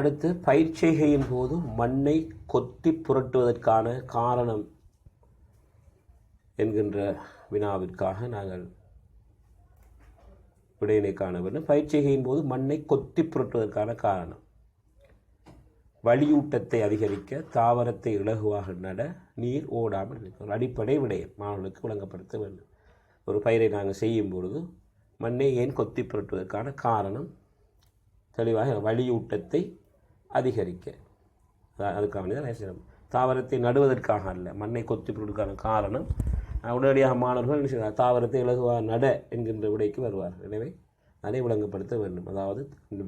அடுத்து பயிர்ச்செய்கையின் போது மண்ணை கொத்தி புரட்டுவதற்கான காரணம் என்கின்ற வினாவிற்காக நாங்கள் விடையினை காண வேண்டும். பயிர்ச்செய்கையின் போது மண்ணை கொத்தி புரட்டுவதற்கான காரணம். வலியூட்டத்தை அதிகரிக்க தாவரத்தை இலகுவாக நட நீர் ஓடாமல் இருக்கும் ஒரு அடிப்படை விடயம் மாணவர்களுக்கு விளங்கப்படுத்த வேண்டும். ஒரு பயிரை நாங்கள் செய்யும் பொழுது மண்ணை ஏன் கொத்தி புரட்டுவதற்கான காரணம் தெளிவாக வலியூட்டத்தை அதிகரிக்க. அதான் அதுக்காக வேண்டி தான் தாவரத்தை நடுவதற்காக அல்ல மண்ணை கொத்தி புரட்டுவதற்கான காரணம். உடனடியாக மாணவர்கள் என்ன தாவரத்தை இலகுவாக நட என்கின்ற உடைக்கு வருவார் எனவே அதை விளங்கப்படுத்த வேண்டும். அதாவது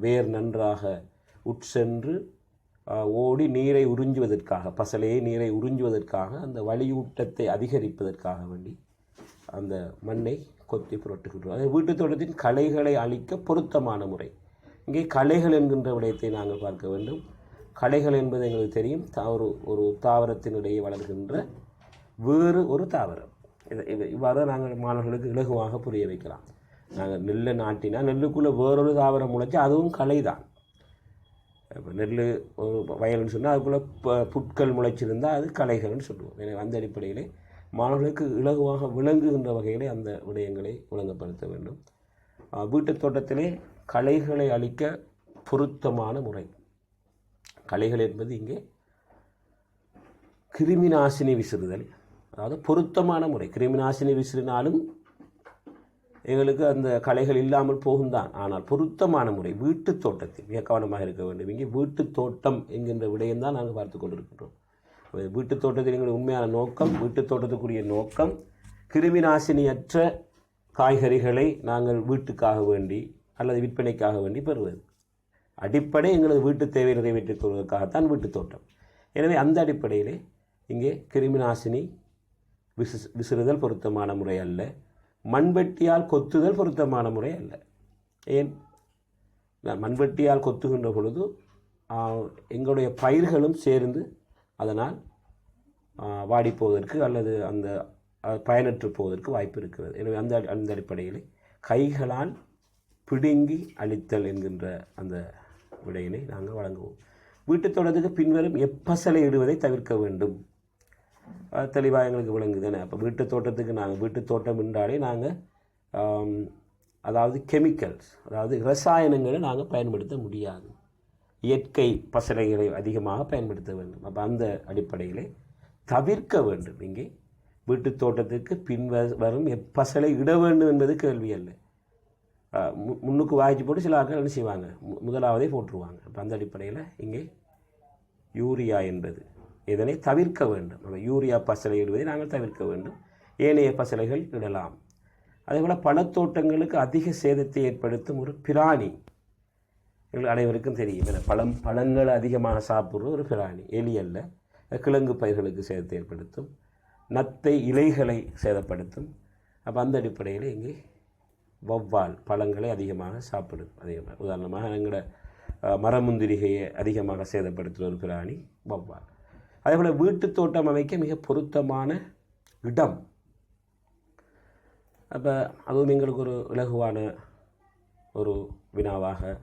வேர் நன்றாக உட்சென்று ஓடி நீரை உறிஞ்சுவதற்காக பசலையை நீரை உறிஞ்சுவதற்காக அந்த வலியூட்டத்தை அதிகரிப்பதற்காக வேண்டி அந்த மண்ணை கொத்தி புரட்டுகின்றோம். அது வீட்டுத் தோட்டத்தின் களைகளை அழிக்க பொருத்தமான முறை. இங்கே கலைகள் என்கின்ற விடயத்தை நாங்கள் பார்க்க வேண்டும். கலைகள் என்பது எங்களுக்கு தெரியும். ஒரு ஒரு தாவரத்தினிடையே வளர்கின்ற வேறு ஒரு தாவரம். இது இது இவ்வாறு நாங்கள் மாணவர்களுக்கு இலகுவாக புரிய வைக்கலாம். நாங்கள் நெல்லை நாட்டினா நெல்லுக்குள்ளே வேறொரு தாவரம் முளைச்சி அதுவும் கலை தான் இப்போ நெல் ஒரு வயல்னு சொன்னால் அதுக்குள்ளே புட்கள் முளைச்சிருந்தால் அது கலைகள்னு சொல்லுவோம். எனவே அந்த அடிப்படையிலே மாணவர்களுக்கு இலகுவாக விளங்குகின்ற வகையிலே அந்த விடயங்களை ஒழுங்குப்படுத்த வேண்டும். வீட்டுத் தோட்டத்திலே களைகளை அழிக்க பொருத்தமான முறை. களைகள் என்பது இங்கே கிருமிநாசினி விசிறுதல். அதாவது பொருத்தமான முறை. கிருமிநாசினி விசிறினாலும் எங்களுக்கு அந்த களைகள் இல்லாமல் போகும் தான் ஆனால் பொருத்தமான முறை வீட்டுத் தோட்டத்தில் மிக கவனமாக இருக்க வேண்டும். இங்கே வீட்டுத் தோட்டம் என்கின்ற விடயம்தான் நாங்கள் பார்த்து கொண்டிருக்கின்றோம். வீட்டுத் தோட்டத்தில் எங்களுடைய உண்மையான நோக்கம் வீட்டுத் தோட்டத்துக்குரிய நோக்கம் கிருமிநாசினியற்ற காய்கறிகளை நாங்கள் வீட்டுக்காக வேண்டி அல்லது விற்பனைக்காக வேண்டி பெறுவது. அடிப்படை எங்களது வீட்டு தேவை நிறைவேற்றிக் கொள்வதற்காகத்தான் வீட்டுத் தோட்டம். எனவே அந்த அடிப்படையிலே இங்கே கிருமிநாசினி விசு விசிறுதல் பொருத்தமான முறை அல்ல. மண்வெட்டியால் கொத்துதல் பொருத்தமான முறை அல்ல. ஏன்? மண்வெட்டியால் கொத்துகின்ற பொழுது எங்களுடைய பயிர்களும் சேர்ந்து அதனால் வாடிப்போவதற்கு அல்லது அந்த பயனற்று போவதற்கு வாய்ப்பு இருக்கிறது எனவே அந்த அந்த அடிப்படையில் கைகளால் பிடுங்கி அழித்தல் என்கின்ற அந்த விடையினை நாங்கள் வழங்குவோம். வீட்டுத் தோட்டத்துக்கு பின்வரும் எப்பசலை இடுவதை தவிர்க்க வேண்டும். தெளிவாக எங்களுக்கு விளங்குதுன்னு. அப்போ வீட்டுத் தோட்டத்துக்கு நாங்கள் வீட்டுத் தோட்டம் என்றாலே நாங்கள் அதாவது கெமிக்கல்ஸ் அதாவது ரசாயனங்களை நாங்கள் பயன்படுத்த முடியாது. இயற்கை பசலைகளை அதிகமாக பயன்படுத்த வேண்டும். அப்போ அந்த அடிப்படையிலே தவிர்க்க வேண்டும். இங்கே வீட்டுத் தோட்டத்துக்கு பின் வரும் எப்பசலை இட வேண்டும் என்பது கேள்வி அல்ல. மு- முன்னுக்கு வாய்ச்சி போட்டு சில ஆட்கள் என்ன செய்வாங்க? முதலாவதே போட்டுருவாங்க அப்போ அந்த அடிப்படையில் இங்கே யூரியா என்பது. இதனை தவிர்க்க வேண்டும். நம்ம யூரியா பசலை இடுவதை நாங்கள் தவிர்க்க வேண்டும். ஏனைய பசலைகள் இடலாம். அதேபோல் பழத்தோட்டங்களுக்கு அதிக சேதத்தை ஏற்படுத்தும் ஒரு பிராணி. எங்கள் அனைவருக்கும் தெரியும். பழம் பழங்களை அதிகமாக சாப்பிட்ற ஒரு பிராணி. எலி அல்ல. கிழங்கு பயிர்களுக்கு சேதத்தை ஏற்படுத்தும். நத்தை இலைகளை சேதப்படுத்தும். அப்போ அந்த அடிப்படையில் இங்கே வௌவால் பழங்களை அதிகமாக சாப்பிடும். அதிகமாக உதாரணமாக எங்களோட மரமுந்திரிகையை அதிகமாக சேதப்படுத்துகிற ஒரு பிராணி வௌவால். அதேபோல் வீட்டுத் தோட்டம் அமைக்க மிக பொருத்தமான இடம். அப்போ அதுவும் எங்களுக்கு ஒரு இலகுவான ஒரு வினாவாக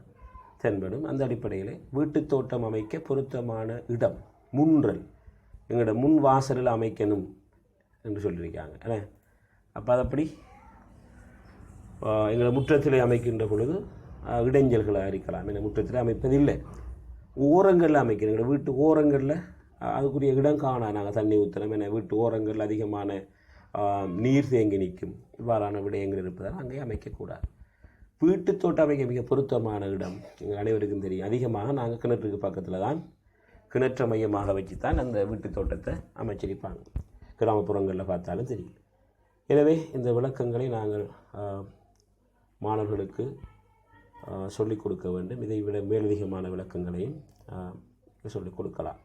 தென்படும். அந்த அடிப்படையில் வீட்டுத் தோட்டம் அமைக்க பொருத்தமான இடம் முன்றல் எங்களோட முன் வாசலில் அமைக்கணும் என்று சொல்லியிருக்காங்க என்ன அப்போ அதப்படி எங்களை முற்றத்திலே அமைக்கின்ற பொழுது இடைஞ்சல்களை அறிக்கலாம் என முற்றத்தில் அமைப்பதில்லை. ஓரங்களில் அமைக்கணும் எங்களை வீட்டு ஓரங்களில் அதுக்குரிய இடம் காணா நாங்கள் தண்ணி ஊற்றுறோம் என வீட்டு ஓரங்களில் அதிகமான நீர் தேங்கி நிற்கும். இவ்வாறான விடயங்கள் இருப்பதால் அங்கே அமைக்கக்கூடாது. வீட்டுத் தோட்டம் அமைக்க மிக பொருத்தமான இடம். எங்கள் அனைவருக்கும் தெரியும். அதிகமாக நாங்கள் கிணற்றுக்கு பக்கத்தில் தான் கிணற்றை மையமாக வச்சு தான் அந்த வீட்டுத் தோட்டத்தை அமைச்சிருப்பாங்க. கிராமப்புறங்களில் பார்த்தாலும் தெரியும். எனவே இந்த விளக்கங்களை நாங்கள் மாணவர்களுக்கு சொல்லிக் கொடுக்க வேண்டும். இதை விட மேலதிகமான விளக்கங்களையும் சொல்லிக் கொடுக்கலாம்.